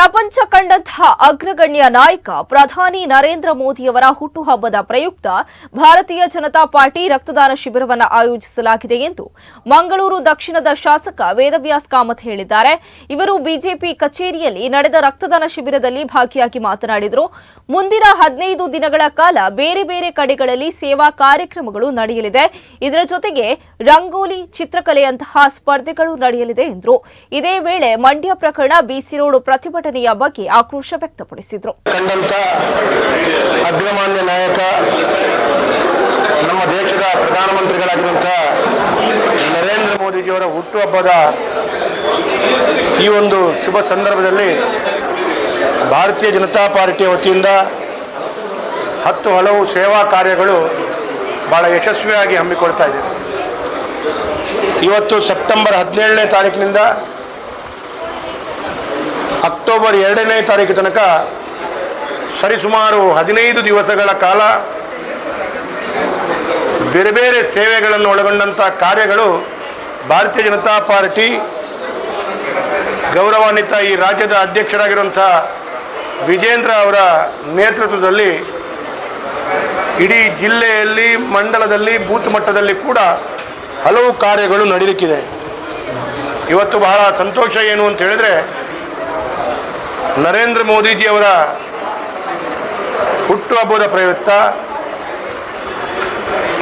ಪ್ರಪಂಚ ಕಂಡಂತಹ ಅಗ್ರಗಣ್ಯ ನಾಯಕ ಪ್ರಧಾನಿ ನರೇಂದ್ರ ಮೋದಿಯವರ ಹುಟ್ಟುಹಬ್ಬದ ಪ್ರಯುಕ್ತ ಭಾರತೀಯ ಜನತಾ ಪಾರ್ಟಿ ರಕ್ತದಾನ ಶಿಬಿರವನ್ನು ಆಯೋಜಿಸಲಾಗಿದೆ ಎಂದು ಮಂಗಳೂರು ದಕ್ಷಿಣದ ಶಾಸಕ ವೇದವ್ಯಾಸ್ ಕಾಮತ್ ಹೇಳಿದ್ದಾರೆ. ಇವರು ಬಿಜೆಪಿ ಕಚೇರಿಯಲ್ಲಿ ನಡೆದ ರಕ್ತದಾನ ಶಿಬಿರದಲ್ಲಿ ಭಾಗಿಯಾಗಿ ಮಾತನಾಡಿದರು. ಮುಂದಿನ ಹದಿನೈದು ದಿನಗಳ ಕಾಲ ಬೇರೆ ಬೇರೆ ಕಡೆಗಳಲ್ಲಿ ಸೇವಾ ಕಾರ್ಯಕ್ರಮಗಳು ನಡೆಯಲಿದೆ. ಇದರ ಜೊತೆಗೆ ರಂಗೋಲಿ, ಚಿತ್ರಕಲೆಯಂತಹ ಸ್ಪರ್ಧೆಗಳು ನಡೆಯಲಿದೆ ಎಂದರು. ಇದೇ ವೇಳೆ ಮಂಡ್ಯ ಪ್ರಕರಣ ಬಿಸಿ ರೋಡ್ ಪ್ರತಿಭಟನೆಯ ಬಗ್ಗೆ ಆಕ್ರೋಶ ವ್ಯಕ್ತಪಡಿಸಿದರು. ಅಗ್ರಮಾನ್ಯ ನಾಯಕ, ನಮ್ಮ ದೇಶದ ಪ್ರಧಾನಮಂತ್ರಿಗಳಾಗಿರುವಂಥ ನರೇಂದ್ರ ಮೋದಿಜಿಯವರ ಹುಟ್ಟುಹಬ್ಬದ ಈ ಒಂದು ಶುಭ ಸಂದರ್ಭದಲ್ಲಿ ಭಾರತೀಯ ಜನತಾ ಪಾರ್ಟಿಯ ವತಿಯಿಂದ ಹತ್ತು ಹಲವು ಸೇವಾ ಕಾರ್ಯಗಳು ಭಾಳ ಯಶಸ್ವಿಯಾಗಿ ಹಮ್ಮಿಕೊಳ್ತಾ ಇದೆ ಇವತ್ತು ಸೆಪ್ಟೆಂಬರ್ ಹದಿನೇಳನೇ ತಾರೀಕಿನಿಂದ ಅಕ್ಟೋಬರ್ ಎರಡನೇ ತಾರೀಕು ತನಕ ಸರಿಸುಮಾರು ಹದಿನೈದು ದಿವಸಗಳ ಕಾಲ ಬೇರೆ ಬೇರೆ ಸೇವೆಗಳನ್ನು ಒಳಗೊಂಡಂಥ ಕಾರ್ಯಗಳು ಭಾರತೀಯ ಜನತಾ ಪಾರ್ಟಿ ಗೌರವಾನ್ವಿತ ಈ ರಾಜ್ಯದ ಅಧ್ಯಕ್ಷರಾಗಿರುವಂಥ ವಿಜೇಂದ್ರ ಅವರ ನೇತೃತ್ವದಲ್ಲಿ ಇಡೀ ಜಿಲ್ಲೆಯಲ್ಲಿ, ಮಂಡಲದಲ್ಲಿ, ಬೂತ್ ಮಟ್ಟದಲ್ಲಿ ಕೂಡ ಹಲವು ಕಾರ್ಯಗಳು ನಡೀಲಿಕ್ಕಿದೆ. ಇವತ್ತು ಬಹಳ ಸಂತೋಷ ಏನು ಅಂತ ಹೇಳಿದ್ರೆ ನರೇಂದ್ರ ಮೋದಿಜಿಯವರ ಹುಟ್ಟುಹಬ್ಬದ ಪ್ರಯುಕ್ತ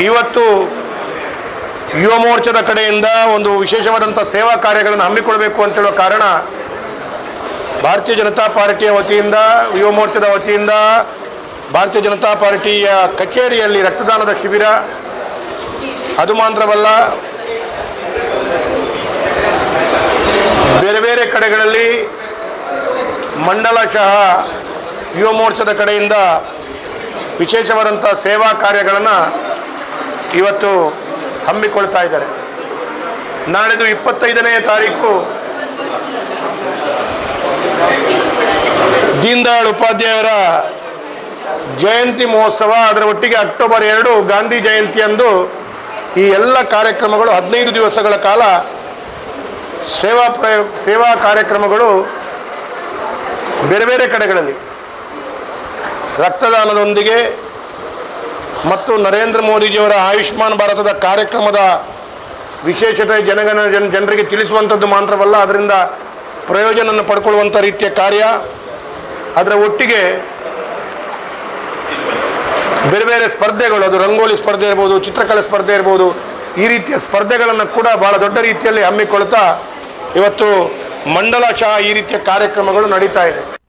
ಇವತ್ತು ಯುವ ಮೋರ್ಚಾದ ಕಡೆಯಿಂದ ಒಂದು ವಿಶೇಷವಾದಂಥ ಸೇವಾ ಕಾರ್ಯಗಳನ್ನು ಹಮ್ಮಿಕೊಳ್ಬೇಕು ಅಂತೇಳುವ ಕಾರಣ ಭಾರತೀಯ ಜನತಾ ಪಾರ್ಟಿಯ ವತಿಯಿಂದ, ಯುವ ಮೋರ್ಚಾದ ವತಿಯಿಂದ ಭಾರತೀಯ ಜನತಾ ಪಾರ್ಟಿಯ ಕಚೇರಿಯಲ್ಲಿ ರಕ್ತದಾನದ ಶಿಬಿರ. ಅದು ಮಾತ್ರವಲ್ಲ, ಬೇರೆ ಬೇರೆ ಕಡೆಗಳಲ್ಲಿ ಮಂಡಲಶಃ ಯುವ ಮೋರ್ಚಾದ ಕಡೆಯಿಂದ ವಿಶೇಷವಾದಂಥ ಸೇವಾ ಕಾರ್ಯಗಳನ್ನು ಇವತ್ತು ಹಮ್ಮಿಕೊಳ್ತಾ ಇದ್ದಾರೆ. ನಾಳೆದು ಇಪ್ಪತ್ತೈದನೇ ತಾರೀಕು ದೀನ್ ದಯಾಳ್ ಉಪಾಧ್ಯಾಯರ ಜಯಂತಿ ಮಹೋತ್ಸವ. ಅದರ ಒಟ್ಟಿಗೆ ಅಕ್ಟೋಬರ್ ಎರಡು ಗಾಂಧಿ ಜಯಂತಿಯಂದು ಈ ಎಲ್ಲ ಕಾರ್ಯಕ್ರಮಗಳು ಹದಿನೈದು ದಿವಸಗಳ ಕಾಲ ಸೇವಾ ಪ್ರಯೋಗ ಸೇವಾ ಕಾರ್ಯಕ್ರಮಗಳು ಬೇರೆ ಬೇರೆ ಕಡೆಗಳಲ್ಲಿ. ರಕ್ತದಾನದೊಂದಿಗೆ ಮತ್ತು ನರೇಂದ್ರ ಮೋದಿಜಿಯವರ ಆಯುಷ್ಮಾನ್ ಭಾರತದ ಕಾರ್ಯಕ್ರಮದ ವಿಶೇಷತೆ ಜನಗಣ ಜನ ಜನರಿಗೆ ತಿಳಿಸುವಂಥದ್ದು ಮಾತ್ರವಲ್ಲ, ಅದರಿಂದ ಪ್ರಯೋಜನವನ್ನು ಪಡ್ಕೊಳ್ಳುವಂಥ ರೀತಿಯ ಕಾರ್ಯ. ಅದರ ಒಟ್ಟಿಗೆ ಬೇರೆ ಬೇರೆ ಸ್ಪರ್ಧೆಗಳು, ಅದು ರಂಗೋಲಿ ಸ್ಪರ್ಧೆ ಇರ್ಬೋದು, ಚಿತ್ರಕಲೆ ಸ್ಪರ್ಧೆ ಇರ್ಬೋದು, ಈ ರೀತಿಯ ಸ್ಪರ್ಧೆಗಳನ್ನು ಕೂಡ ಭಾಳ ದೊಡ್ಡ ರೀತಿಯಲ್ಲಿ ಹಮ್ಮಿಕೊಳ್ತಾ ಇವತ್ತು ಮಂಡಲಶಃ ಈ ರೀತಿಯ ಕಾರ್ಯಕ್ರಮಗಳು ನಡೀತಾ ಇದೆ.